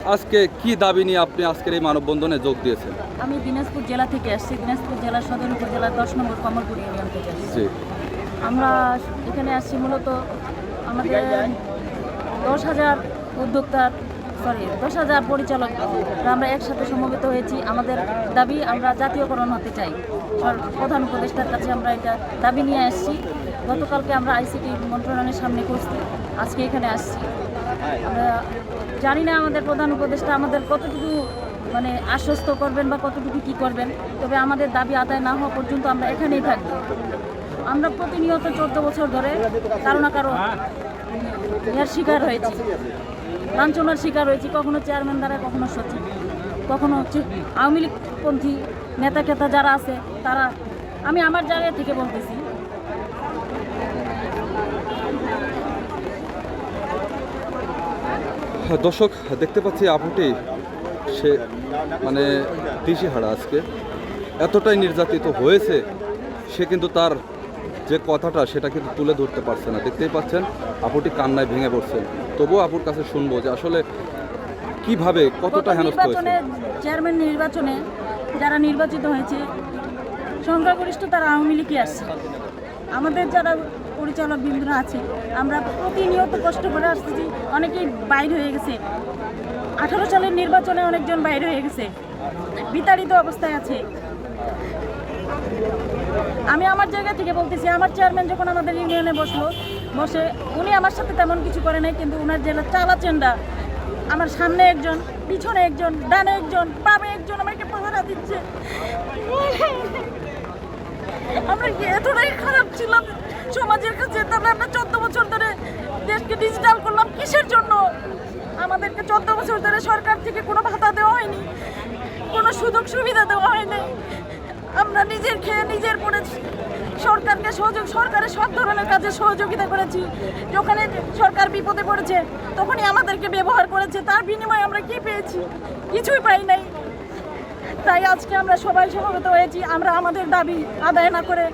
আজকে কি দাবি নিয়ে আপনি আজকের এই মানববন্ধনে যোগ দিয়েছেন? আমি দিনাজপুর জেলা থেকে আসছি। দিনাজপুর জেলা সদর উপজেলা দশ নম্বর কমলপুর ইউনিয়ন থেকে আসছি। আমরা এখানে আসছি মূলত আমাদের দশ হাজার উদ্যোক্তার সরি দশ হাজার পরিচালক আমরা একসাথে সমবেত হয়েছি। আমাদের দাবি, আমরা জাতীয়করণ হতে চাই। প্রধান উপদেষ্টার কাছে আমরা এটা দাবি নিয়ে আসছি। গতকালকে আমরা আইসিটি মন্ত্রণালয়ের সামনে করছি আজকে এখানে আসছি। আমরা জানি না আমাদের প্রধান উপদেষ্টা আমাদের কতটুকু মানে আশ্বস্ত করবেন বা কতটুকু কি করবেন, তবে আমাদের দাবি আদায় না হওয়া পর্যন্ত আমরা এখানেই থাকব। আমরা প্রতিনিয়ত চোদ্দ বছর ধরে কারও না কারও ইয়ার শিকার হয়েছি। লাঞ্ছনার শিকার হয়েছি কখনো চেয়ারম্যান দ্বারা কখনো সচিব। কখনো আওয়ামী লীগপন্থী নেতা কেতা যারা আছে তারা আমি আমার জায়গা থেকে বলতেছি। হ্যাঁ, দর্শক দেখতে পাচ্ছি আপুটি সে মানে দিশেহারা আজকে। এতটাই নির্যাতিত হয়েছে সে কিন্তু তার যে কথাটা সেটা কিন্তু তুলে ধরতে পারছে না। দেখতেই পাচ্ছেন, আপুটি কান্নায় ভেঙে পড়ছেন তবুও আপুর কাছে শুনব যে আসলে কীভাবে, কতটা হেনস্থ হয়েছে? চেয়ারম্যান নির্বাচনে যারা নির্বাচিত হয়েছে, সংখ্যাগরিষ্ঠ তারা আওয়ামী লীগই আসছে। আমাদের যারা পরিচালক বিন্দুরা আছে, আমরা প্রতিনিয়ত কষ্ট করে আসতেছি, অনেকেই বাইর হয়ে গেছে। আঠারো সালের নির্বাচনে অনেকজন বাইর হয়ে গেছে। বিতাড়িত অবস্থায় আছে। আমি আমার জায়গা থেকে বলতেছি, আমার চেয়ারম্যান যখন আমাদের ইউনিয়নে বসল, বসে উনি আমার সাথে তেমন কিছু করে নাই, কিন্তু ওনার জেলা চালাচেনরা আমার সামনে একজন, পিছনে একজন, ডানে একজন, বামে একজন আমাকে পাহারা দিচ্ছে। আমরা এতটাই খারাপ ছিলাম সমাজের কাছে? তাহলে আমরা চোদ্দ বছর ধরে দেশকে ডিজিটাল করলাম কিসের জন্য? আমাদেরকে চোদ্দ বছর ধরে সরকার থেকে কোনো ভাতা দেওয়া হয়নি, কোনো সুযোগ সুবিধা দেওয়া হয়নি। আমরা নিজের খেয়ে নিজের পরে সরকারকে সহযোগ সরকারের সব ধরনের কাজে সহযোগিতা করেছি। যখন সরকার বিপদে পড়েছে, তখনই আমাদেরকে ব্যবহার করেছে। তার বিনিময়ে আমরা কি পেয়েছি? কিছুই পাই নাই। তাই আজকে আমরা সবাই সমবেত হয়েছি। আমরা আমাদের দাবি আদায় না করে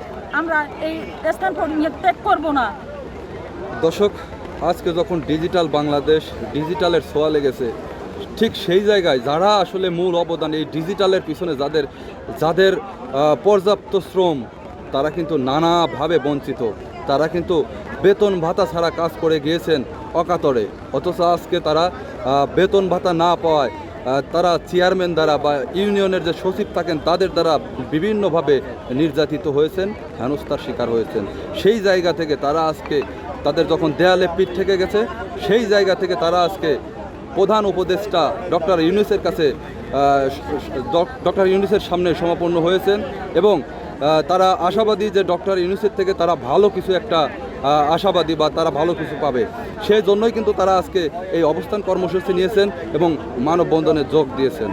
আমরা এই স্থান ত্যাগ করব না। দর্শক, আজকে যখন ডিজিটাল বাংলাদেশ ডিজিটালের ছোঁয়া লেগেছে, ঠিক সেই জায়গায় যারা আসলে মূল অবদান এই ডিজিটালের পিছনে যাদের যাদের পর্যাপ্ত শ্রম। তারা কিন্তু নানাভাবে বঞ্চিত। তারা কিন্তু বেতন ভাতা ছাড়া কাজ করে গিয়েছেন অকাতরে। অথচ আজকে তারা বেতন ভাতা না পাওয়ায় তারা চেয়ারম্যান দ্বারা বা ইউনিয়নের যে সচিব থাকেন, তাদের দ্বারা বিভিন্নভাবে নির্যাতিত হয়েছেন, হেনস্থার শিকার হয়েছেন। সেই জায়গা থেকে তারা আজকে তাদের যখন দেয়ালে পিঠ থেকে গেছে, সেই জায়গা থেকে তারা আজকে প্রধান উপদেষ্টা ডক্টর ইউনুসের কাছে ডক্টর ইউনিসের সামনে সমাপন্ন হয়েছেন এবং তারা আশাবাদী যে ডক্টর ইউনিসের থেকে তারা ভালো কিছু একটা আশাবাদী বা তারা ভালো কিছু পাবে। সেই জন্যই কিন্তু তারা আজকে এই অবস্থান কর্মসূচি নিয়েছেন এবং মানববন্ধনে যোগ দিয়েছেন।